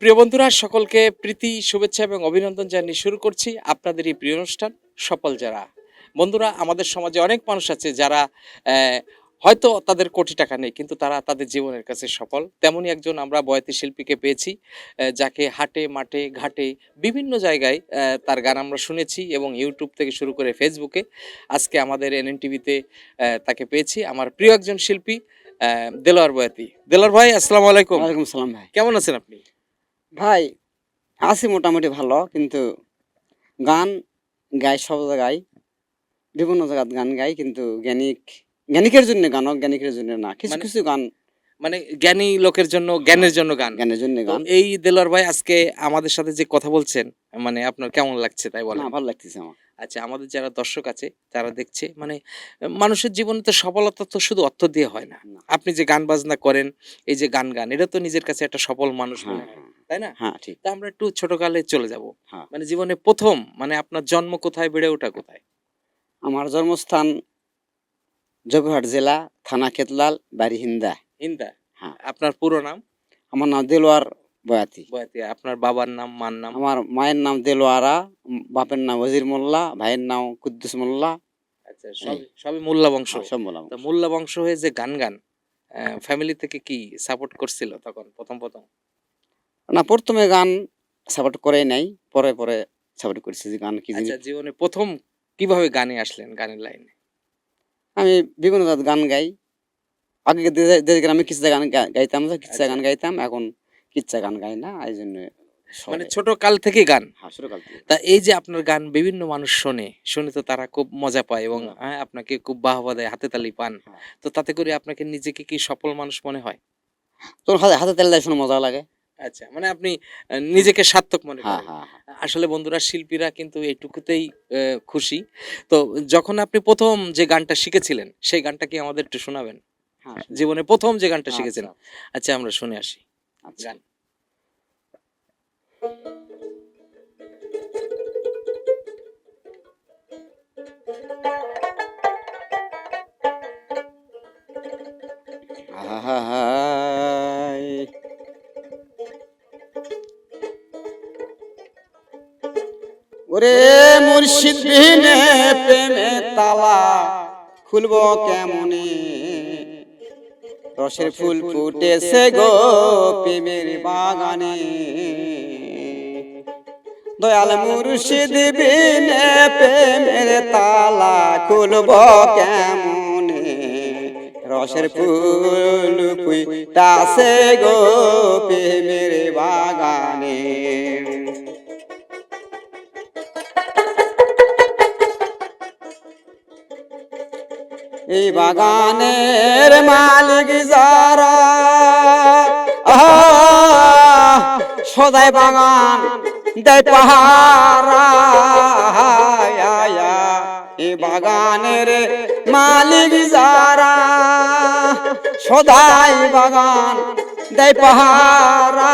প্রিয় বন্ধুরা সকলকে প্রীতি শুভেচ্ছা এবং অভিনন্দন জানিয়ে শুরু করছি আপনাদের এই প্রিয় অনুষ্ঠান সফল যারা। বন্ধুরা আমাদের সমাজে অনেক মানুষ আছে যারা হয়তো তাদের কোটি টাকা নেই কিন্তু তারা তাদের জীবনের কাছে সফল। তেমনই একজন আমরা বয়াতি শিল্পীকে পেয়েছি যাকে হাটে মাঠে ঘাটে বিভিন্ন জায়গায় তার গান আমরা শুনেছি এবং ইউটিউব থেকে শুরু করে ফেসবুকে। আজকে আমাদের এনএন টিভিতে তাকে পেয়েছি আমার প্রিয় একজন শিল্পী দেলোয়ার বয়াতি। দেলোয়ার ভাই আসসালামু আলাইকুম। ওয়ালাইকুম সালাম ভাই। কেমন আছেন আপনি? ভাই আছি মোটামুটি ভালো কিন্তু গান গাই সব জায়গায় বিভিন্ন জায়গায় গান গাই কিন্তু জ্ঞানিক জ্ঞানিকের জন্য গান অজ্ঞানিকের জন্য না কিছু মানে- কিছু গান মানে জ্ঞানী লোকের জন্য জ্ঞানের জন্য গান। জ্ঞানের জন্য গান। এই দেলোয়ার ভাই আজকে আমাদের সাথে যে কথা বলছেন মানে আপনার কেমন লাগছে তাই বলেন? ভালো লাগতেছে আমার। আচ্ছা আমাদের যারা দর্শক আছে তারা দেখছে মানে মানুষের জীবনে তো সফলতা তো শুধু অর্থ দিয়ে হয় না। আপনি যে গান বাজনা করেন এই যে গান গান এটা তো নিজের কাছে একটা সফল মানুষ মনে হ্যাঁ, তাই না? হ্যাঁ ঠিক। তা আমরা একটু ছোটকালে চলে যাব। হ্যাঁ। মানে জীবনে প্রথম মানে আপনার জন্ম কোথায় বেড়ে ওঠা কোথায়? আমার জন্মস্থান জয়পুরহাট জেলা থানা কেতলাল বাড়ি হিন্দা। হিন্দা? হ্যাঁ। আপনার পুরো নাম? আমার নাম দেলোয়ার বয়াতি। বয়াতি। আপনার বাবার নাম মার নাম? আমার মায়ের নাম দেলোয়ারা বাপের নাম ওজির মোল্লা ভাইয়ের নাম কুদ্দুস মোল্লা। আচ্ছা সবই সবই মোল্লা বংশ। সব বললাম তা মোল্লা বংশ হয়ে যে গান গান ফ্যামিলি থেকে কি সাপোর্ট করছিল তখন প্রথম প্রথম? না প্রথমে গান সাপোর্ট করে নাই পরে পরে সাপোর্ট করেছি যে গান কি আচ্ছা জীবনে প্রথম কীভাবে গানে আসলেন গানের লাইনে? আমি বিভিন্ন জাত গান গাই। আগে যে গ্রামে কিচ্ছা গান গাইতাম কিচ্ছা আচ্ছা। গান গাইতাম এখন কিচ্ছা গান গাই না এই জন্য মানে ছোট কাল থেকে গান? হ্যাঁ থেকে। তা এই যে আপনার গান বিভিন্ন মানুষ শোনে শুনে তো তারা খুব মজা পায় এবং হ্যাঁ, আপনাকে খুব বাহবা দেয় হাতে তালি পান। হ্যাঁ। তো তাতে করে আপনাকে নিজেকে কি সফল মানুষ মনে হয়? তোর হাতে হাতে তেল দেয় শুনে মজা লাগে। আচ্ছা মানে আপনি নিজেকে সার্থক মনে হ্যাঁ করেন। হ্যাঁ হ্যাঁ। আসলে বন্ধুরা শিল্পীরা কিন্তু এইটুকুতেই খুশি। তো যখন আপনি প্রথম যে গানটা শিখেছিলেন সেই গানটা কি আমাদের একটু শোনাবেন? জীবনে প্রথম যে গানটা আচ্ছা, শিখেছেন আচ্ছা আমরা শুনে আসি। আচ্ছা। গান। আহাহাই। ওরে মুর্শিদ বিনে প্রেমে তালা, খুলব কেমনে? রসের ফুল ফুটেছে গো প্রেমের বাগানে। দয়াল মুর্শিদ বিনে প্রেমের তালা, খুলব কেমনে? রসের ফুল ফুটাছে গো প্রেমের বাগানে। এই বাগানের মালিক যারা সদাই বাগান দেয় পাহারা এই বাগানের মালিক যারা, সদাই বাগান দেয় পাহারা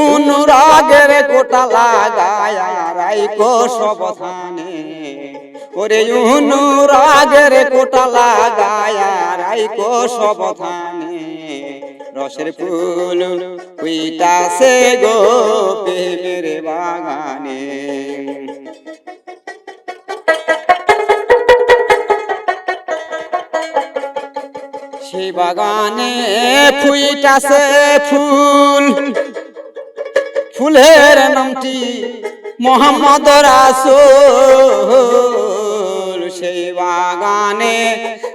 অনুরাগের কোটা লাগায় রাইকো সবধানে ওরে অনুরাগের কোটা লাগায় রাইকো সবধানে। রসের ফুল কুইটাছে গো প্রেমের বাগানে। সেই বাগানে ফুইটাছে ফুল। ফুলের নামটি মোহাম্মদ রাসূল। সেই বাগানে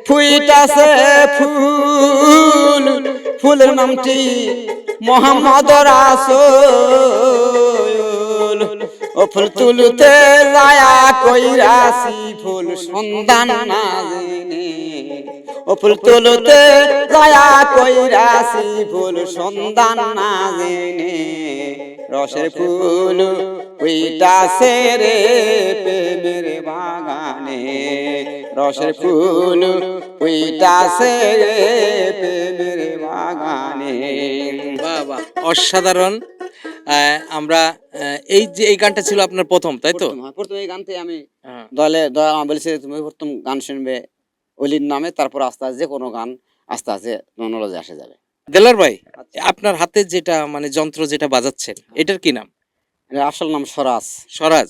ফুইটাছে ফুল। ফুলের নামটি মোহাম্মদ রাসূল। ও ফুল তুলতে যায়া কইরাছি, ফুল সন্ধান না জেনে। ও ফুল তুলতে যায়া কইরাছি, ফুল সন্ধান না জেনে। রসের ফুল উইটাছে রে। প্রেমের বাগানে রসের ফুল উইটাছে রে প্রেমের বাগানে। বাহ অসাধারণ। আমরা এই যে এই গানটা ছিল আপনার প্রথম তাই তো? প্রথম, হ্যাঁ, এই গানতে আমি হ্যাঁ। দলে বলেছে তুমি প্রথম গান শুনবে অলির নামে তারপর আস্তে আস্তে যে কোনো গান আস্তে আস্তে নলেজে আসে যাবে। দেলার ভাই আচ্ছা। আপনার হাতে যেটা মানে যন্ত্র যেটা বাজাচ্ছেন এটার কি নাম? আসল নাম স্বরাজ স্বরাজ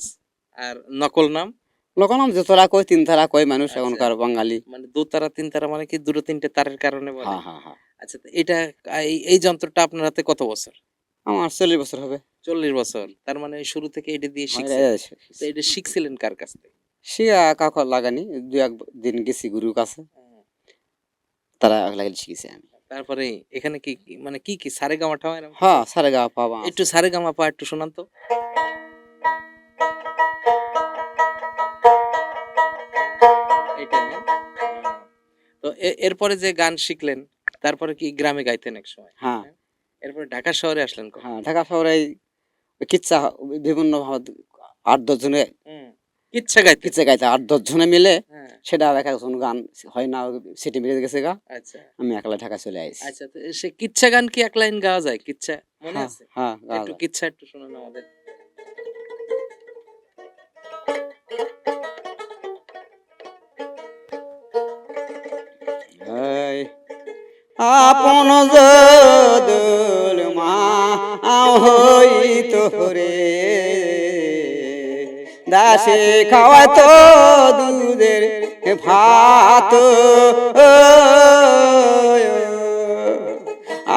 আর নকল নাম? লোক নাম যতরা কয় তিন তারা কয় মানুষ আচ্ছা। এখনকার বাঙালি। মানে দু তারা তিন তারা মানে কি দুটো তিনটে তারের কারণে বলে? হ্যাঁ হ্যাঁ হ্যাঁ। আচ্ছা এটা এই- যন্ত্রটা আপনার হাতে কত বছর? আমার চল্লিশ বছর হবে। চল্লিশ বছর। তার মানে শুরু থেকে এটা দিয়ে হ্যাঁ, শিখছেন তো এটা শিখছিলেন কার কাছ থেকে? শিয়া কাকা লাগানি দু এক দিন গেছি গুরুর কাছে। তারা লাগালি শিখেছি আমি। তারপরে এখানে কি কি- মানে কি কি সারে গামাটা হয় না? হ্যাঁ সারে গা পাবা একটু সারেগামা পা একটু শোনান তো। তো এরপরে যে গান শিখলেন তারপরে কি গ্রামে গাইতেন এক সময়? হ্যাঁ। এরপরে ঢাকা শহরে আসলেন হ্যাঁ ঢাকা শহরে কিচ্ছা বিভিন্ন ভাবে আট দশ জনে। কিচ্ছা গাইতেন? কিচ্ছা গাইতে আট দশ জনে মিলে হ্যাঁ। সেটা এক একজন গান হয় না সেটি মিলে গেছে গা। আচ্ছা। আমি একলা ঢাকা চলে আসি আচ্ছা তো সে কিচ্ছা গান কি এক লাইন গাওয়া যায়? কিচ্ছা মনে হ্যাঁ আছে? হ্যাঁ একটু। কিচ্ছা একটু শোনান আমাদের। আপন যদুল মা হইত রে দাসে খাওয়ায় তো দুধের ভাত।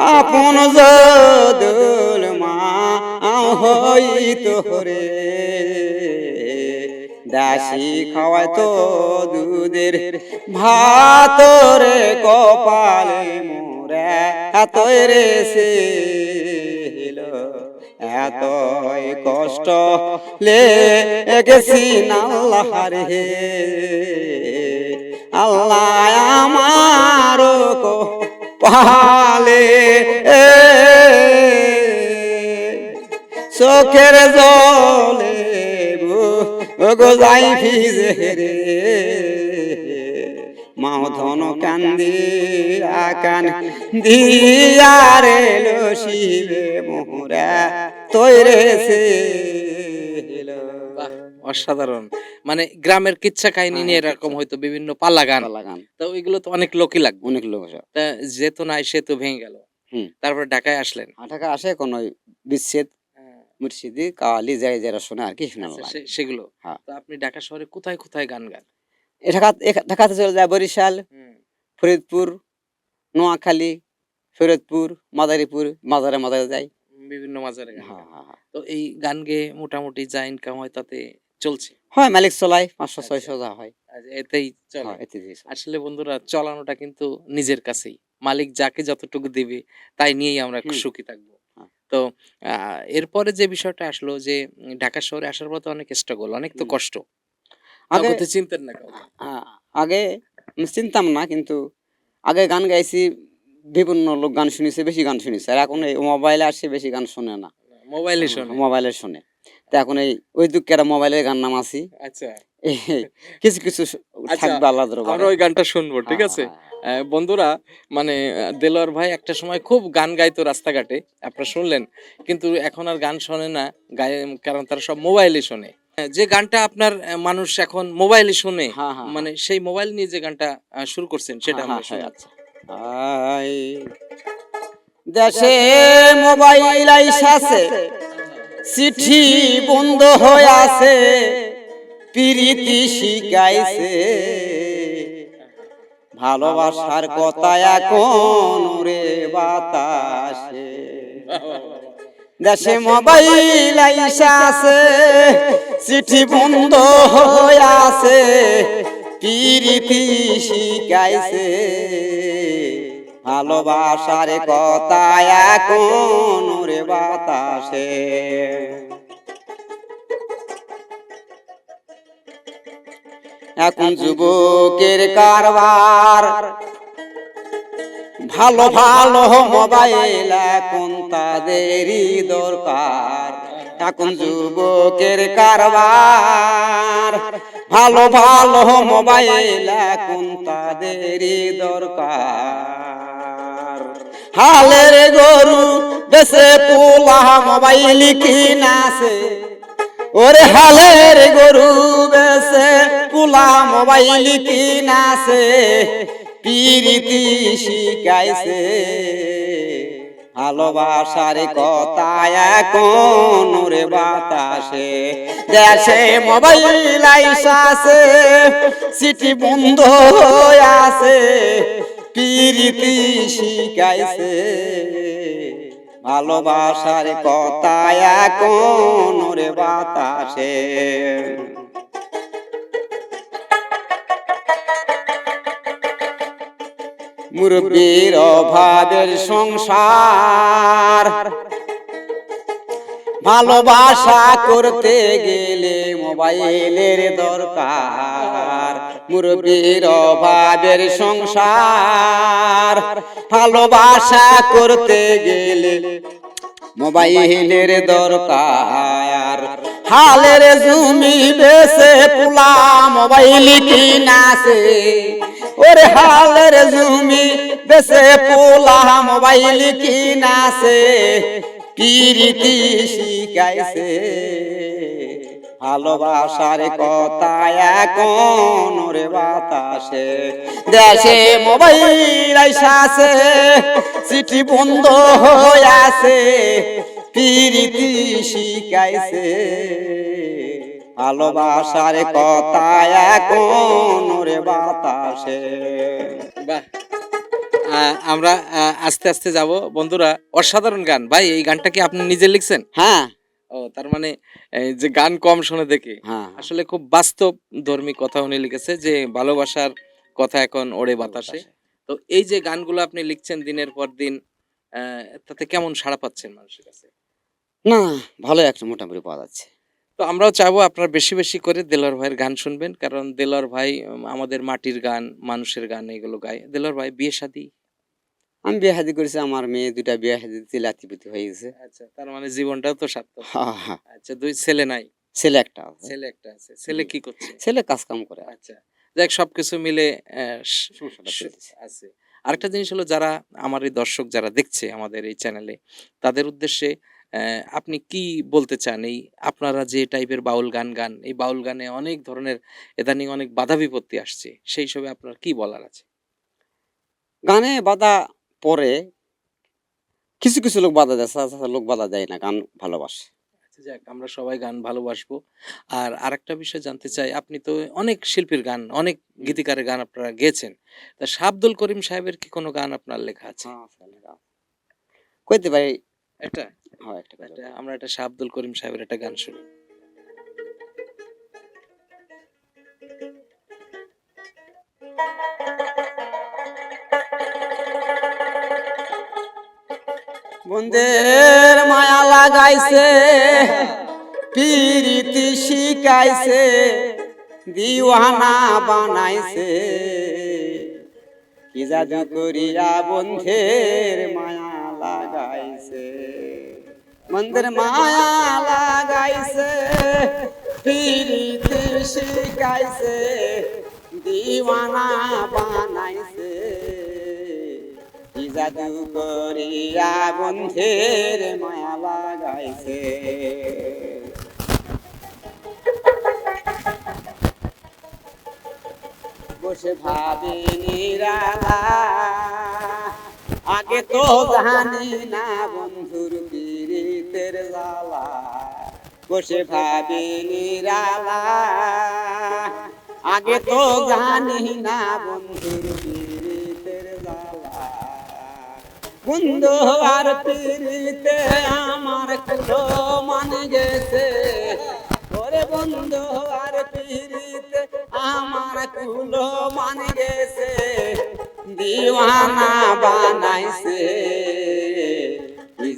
আপন যদুল মা হইত রে দাসী খাওয়ায় তো দুধের ভাত রে কপালে মোরে এতই রে এতই কষ্ট লে গেছি আল্লাহ রে আল্লাহ আমার পালে চোখের জলে গো যাই ভিজে রে মাও ধন কান্দি আকান দিয়া রে শিবে মোহরা তৈরে সে অসাধারণ। মানে গ্রামের কিচ্ছা কাহিনী নিয়ে হ্যাঁ, এরকম হয়তো বিভিন্ন পালা গান লাগান তো ওইগুলো তো অনেক লোকই লাগবে। অনেক লোক তা যেহেতু নাই সে তো ভেঙে গেল। হুম। তারপর ঢাকায় আসলেন। আঠাকা আসে কোন বিচ্ছেদ মুর্শিদি কালি যায় যারা শোনে আর কি শোনা আচ্ছা, সেগুলো হ্যাঁ। তো আপনি ঢাকা শহরে কোথায় কোথায় গান গান ঢাকা ঢাকাতে চলে যায় বরিশাল ফরিদপুর নোয়াখালী ফরিদপুর মাদারীপুর মাজারে মাজারে যাই বিভিন্ন মাজারে হ্যাঁ। হ্যাঁ। তো এই গান গেয়ে মোটামুটি যা ইনকাম হয় তাতে চলছে হয় মালিক চলাই পাঁচশো আচ্ছা। ছয়শো যা হয় আর এতেই। আসলে বন্ধুরা চলানোটা কিন্তু নিজের কাছেই মালিক যাকে যতটুকু দিবে তাই নিয়েই আমরা। সুখী থাকব। তো এরপরে যে বিষয়টা আসলো যে ঢাকা শহরে আসার পর তো অনেক স্ট্রাগল অনেক তো কষ্ট। আগে তো চিন্তেন না আগে আমি চিনতাম না কিন্তু আগে গান গাইছি বিভিন্ন লোক গান শুনেছে বেশি গান শুনেছে। আর এখন এই মোবাইলে আসে বেশি গান শোনে না। মোবাইলে শোনে। মোবাইলে শোনে। তো এখন এই ওই দুঃখের মোবাইলের গান নাম আছি। আচ্ছা। কিছু কিছু আচ্ছা, থাকবে আলাদা আমরা ওই গানটা শুনব ঠিক আছে? বন্ধুরা মানে দেলোয়ার ভাই একটা সময় খুব গান গাইতো রাস্তাঘাটে আপনারা শুনলেন কিন্তু এখন আর গান শোনে না গায়ে কারণ তারা সব মোবাইলে শোনে। যে গানটা আপনার মানুষ এখন মোবাইলে শোনে হ্যাঁ, হ্যাঁ, মানে সেই মোবাইল নিয়ে যে গানটা শুরু করছেন সেটা হ্যাঁ, আমরা হ্যাঁ, শুনি। আচ্ছা। আই দেশে মোবাইল আইসাছে চিঠি বন্ধ হয়ে আছে প্রীতি শিখাইছে। ভালোবাসার কথা এখন রে বাতাসে। দেশে মোবাইল আইসাছে চিঠি বন্ধ হয়ে আছে। প্রীতি শিখাইছে। ভালোবাসার কথা এখন রে বাতাসে। এখন যুবকের কারবার। ভালো ভালো মোবাইল এখন তাদেরই দরকার। এখন যুবকের কারবার। ভালো ভালো মোবাইল এখন তাদেরই দরকার। হালের গরু বেসে পোলা মোবাইল কিনাছে। ওরে হালের গরু বেসে পোলা মোবাইল কিনাছে, পিরিতি শিখাইছে। ভালোবাসার কথা এখন রে বাতাসে, দেশে মোবাইল আইসাছে সিটি বন্ধ আছে, পিরিতি শিখাইছে। ভালোবাসার কথা এখন রে বাতাসে। মুরব্বীর অভাবের সংসার ভালোবাসা করতে গেলে মোবাইলের দরকার, মুরব্বীর অভাবের সংসার। ভালোবাসা করতে গেলে মোবাইলের দরকার। হালের জমি বেসে পুলা মোবাইল কিনাছে ওরে হালের জমি বেসে পোলা মোবাইল কিনাছে পিরিতি শিখাইছে? ভালোবাসার কথা এখন রে বাতাসে। দেশে মোবাইল আইসাছে চিঠি বন্ধ হয়ে আছে পিরিতি শিখাইছে। ভালোবাসার কথা এখন রে বাতাসে। বাহ। আহ, আমরা আস্তে আস্তে যাব। বন্ধুরা অসাধারণ গান। ভাই এই গানটা কি আপনি নিজে লিখছেন? হ্যাঁ। ও তার মানে যে গান কম শুনে দেখে। হ্যাঁ আসলে খুব বাস্তব ধর্মী কথা উনি লিখেছে যে ভালোবাসার কথা এখন ওড়ে বাতাসে। তো এই যে গানগুলো আপনি লিখছেন দিনের পর দিন আহ, তাতে কেমন সাড়া পাচ্ছেন মানুষের কাছে? না ভালো একটা মোটামুটি পাওয়া যাচ্ছে। তো আমরাও চাইব আপনারা বেশি বেশি করে দেলোয়ার ভাইয়ের গান শুনবেন কারণ দেলোয়ার ভাই আমাদের মাটির গান মানুষের গান এগুলো গায়। দেলোয়ার ভাই বিয়ে শাদী? আমি বিয়ে হাদি করেছি আমার মেয়ে দুটা বিয়ে হাদি লাতিপুতি হয়ে গেছে। আচ্ছা তার মানে জীবনটাও তো সার্থক। আচ্ছা দুই ছেলে নাই? ছেলে একটা আছে। ছেলে একটা আছে। ছেলে কি করছে? ছেলে কাজ কাম করে। আচ্ছা দেখ সবকিছু মিলে। আছে। আরেকটা জিনিস হলো যারা আমার এই দর্শক যারা দেখছে আমাদের এই চ্যানেলে তাদের উদ্দেশ্যে আপনি কি বলতে চান? এই আপনারা যে টাইপের বাউল গান গান এই বাউল গানে অনেক ধরনের ইদানিং অনেক বাধা বিপত্তি আসছে সেই হিসেবে আপনার কি বলার আছে? গানে বাধা পরে কিছু কিছু লোক বাধা দেয় লোক বাধা দেয় না গান ভালোবাসে। আচ্ছা যাক আমরা সবাই গান ভালোবাসবো। আর আরেকটা বিষয় জানতে চাই আপনি তো অনেক শিল্পীর গান অনেক গীতিকারের গান আপনারা গেয়েছেন। তা শাবদুল করিম সাহেবের কি কোনো গান আপনার লেখা আছে? কইতে পারি এটা হ্যাঁ একটা আমরা একটা শাহ করিম সাহেবের একটা গান শুনি। বন্ধের মায়া লাগাইছে, পিরিতি শিখাইছে, দিওয়ানা বানাইছে। কি জাদু করিয়া বন্ধের মায়া লাগাইছে বন্ধের মায়া লাগাইছে, পিরিতি শিখাইছে, দিওয়ানা বানাইছে। জাদু করিয়া বন্ধের মায়া লাগাইছে বসে ভাবি নিরালা, আগে তো জানি না বন্ধুর পীড়িতের জ্বালা। বসে ভাবি নিরালা, আগে তো জানি না বন্ধুর বন্ধু আর পীড়িতে আমার কুলো মান গেছে। ওরে বন্ধু আর পীড়িতে আমার কুলো মান গেছে। দিওয়ানা বানাইছে। কি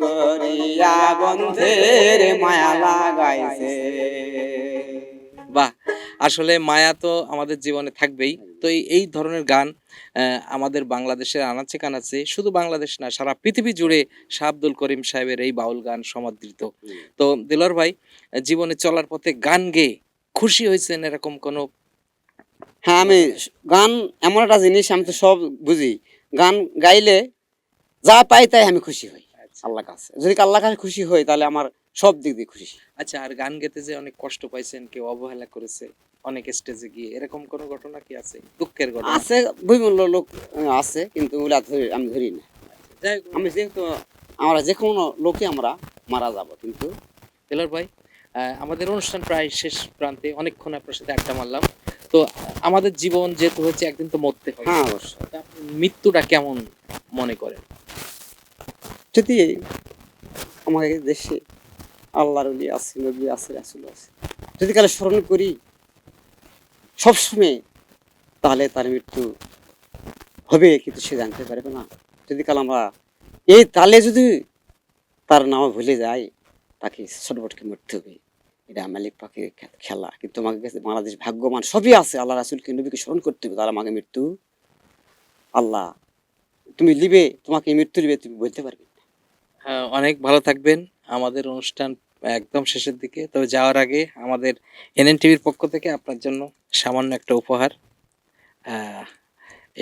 করিয়া বন্ধের মায়া লাগাইছে। বাহ, আসলে মায়া তো আমাদের জীবনে থাকবেই। তো এই- ধরনের গান আমাদের বাংলাদেশের আনাচে কানাচে শুধু বাংলাদেশ না সারা পৃথিবী জুড়ে শাহ আব্দুল করিম সাহেবের এই বাউল গান সমাদৃত। তো দিলর ভাই জীবনে চলার পথে গান গেয়ে খুশি হয়েছেন এরকম কোনো? হ্যাঁ আমি গান এমন একটা জিনিস আমি তো সব বুঝি। গান গাইলে যা পাই তাই আমি খুশি হই আল্লাহ কাছে। যদি আল্লাহ কাছে খুশি হই তাহলে আমার সব দিক দিয়ে খুশি। আচ্ছা আর গান গেতে যে অনেক কষ্ট পাইছেন কেউ অবহেলা করেছে অনেক স্টেজে গিয়ে এরকম কোনো ঘটনা কি আছে? দুঃখের ঘটনা? আছে বিভিন্ন লোক আছে কিন্তু ওগুলা ধরি আমি ধরি না। আমি যেহেতু আমরা যে কোনো লোকে আমরা মারা যাব কিন্তু দেলোয়ার ভাই আমাদের অনুষ্ঠান প্রায় শেষ প্রান্তে অনেকক্ষণ আপনার সাথে আড্ডা মারলাম। তো আমাদের জীবন যেহেতু হচ্ছে একদিন তো মরতে হবে হ্যাঁ অবশ্যই। মৃত্যুটা কেমন মনে করেন? যদি আমাদের দেশে আল্লাহর অলি আছে নবী আছে রাসুল আছে যদি কালে স্মরণ করি সবসময় তাহলে তার মৃত্যু হবে কিন্তু সে জানতে পারবে না। যদি কাল আমরা এই তালে যদি তার নাম ভুলে যায় তাকে সর্বটকে মরতে হবে। এটা মালিক পাখির খেলা। কিন্তু আমাকে কাছে বাংলাদেশ ভাগ্যবান সবই আছে। আল্লাহ রাসুলকে নবীকে স্মরণ করতে হবে তার আমাকে মৃত্যু আল্লাহ তুমি লিবে তোমাকে মৃত্যু লিবে তুমি বলতে পারবে হ্যাঁ, অনেক ভালো থাকবেন। আমাদের অনুষ্ঠান একদম শেষের দিকে। তবে যাওয়ার আগে আমাদের এনএন টিভির পক্ষ থেকে আপনার জন্য সামান্য একটা উপহার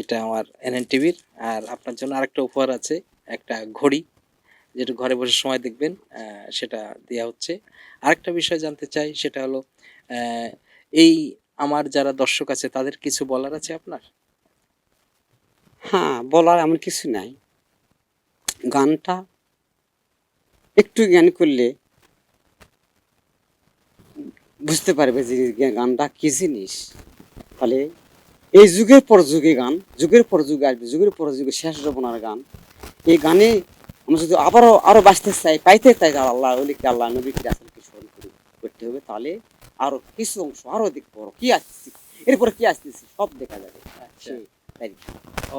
এটা আমার এনএন টিভির আর আপনার জন্য আরেকটা উপহার আছে, একটা ঘড়ি, যেটা ঘরে বসে সময় দেখবেন সেটা দেওয়া হচ্ছে। আরেকটা বিষয় জানতে চাই, সেটা হলো এই আমার যারা দর্শক আছে, তাদের কিছু বলার আছে আপনার? হ্যাঁ বলার এমন কিছু নাই। গানটা একটু জ্ঞান করলে বুঝতে পারবে যে গানটা কি জিনিস। তাহলে এই যুগের পর যুগে গান যুগের পর যুগে আসবে যুগের পর যুগে শেষ রবনার গান। এই গানে আমরা যদি আবারও আরও বাঁচতে চাই পাইতে চাই তাহলে আল্লাহ অলিকে আল্লাহ নবীকে রাসুলকে স্মরণ করি করতে হবে। তাহলে আরও কিছু অংশ আরও দেখতে পারো কি আসছে এরপরে কি আসতেছে? সব দেখা যাবে। আচ্ছা। তাই?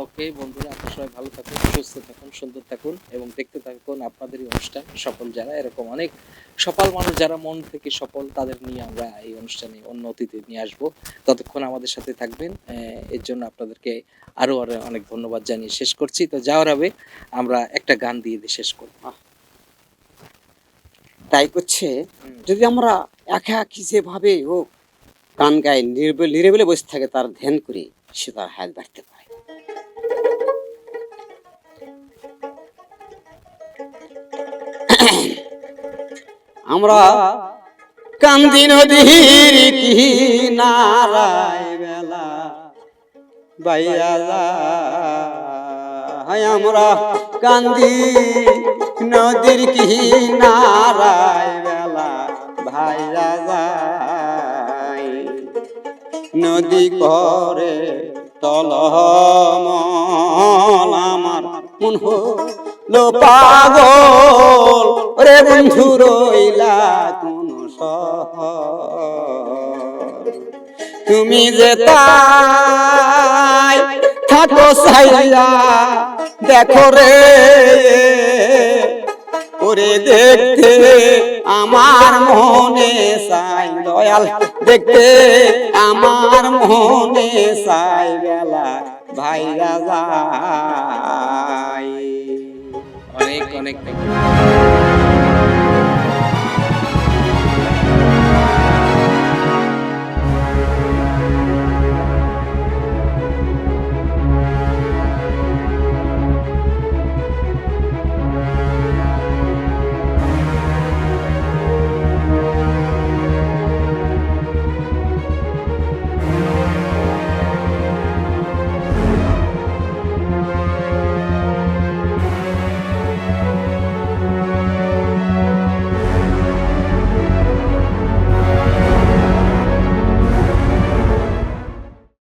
ওকে বন্ধুরা আপনারা সবাই ভালো থাকুন সুস্থ থাকুন সুন্দর থাকুন এবং দেখতে থাকুন আপনাদেরই অনুষ্ঠান সফল যারা এরকম অনেক সফল মানুষ যারা মন থেকে সফল তাদের নিয়ে আমরা এই অনুষ্ঠানে অন্য অতিথি নিয়ে আসব। ততক্ষণ আমাদের সাথে থাকবেন। এর জন্য আপনাদেরকে আরও আরও অনেক ধন্যবাদ জানিয়ে শেষ করছি। তো যাওয়ার হবে আমরা একটা গান দিয়ে দিয়ে শেষ করব। তাই করছে। যদি আমরা একা একি যেভাবে হোক গান গায় নিরবে নিরেবেলে বসে থাকে তার ধ্যান করে সে তার হাত বাড়তে পারে। আমরা কান্দি নদীর কিনারায় বেলা বাইয়া যায়। আমরা কান্দি নদীর কি নারায় বেলা ভাইয়া যায়। নদী করে তলমল আমার মন হলো পাগল। রে বন্ধু রইলা কোন তুমি যে তাই থাকো সাইয়া দেখো রে। ওরে দেখতে আমার মনে সাই দয়াল। দেখতে আমার মনে সাই বেলা ভাইরা যায়। অনেক অনেক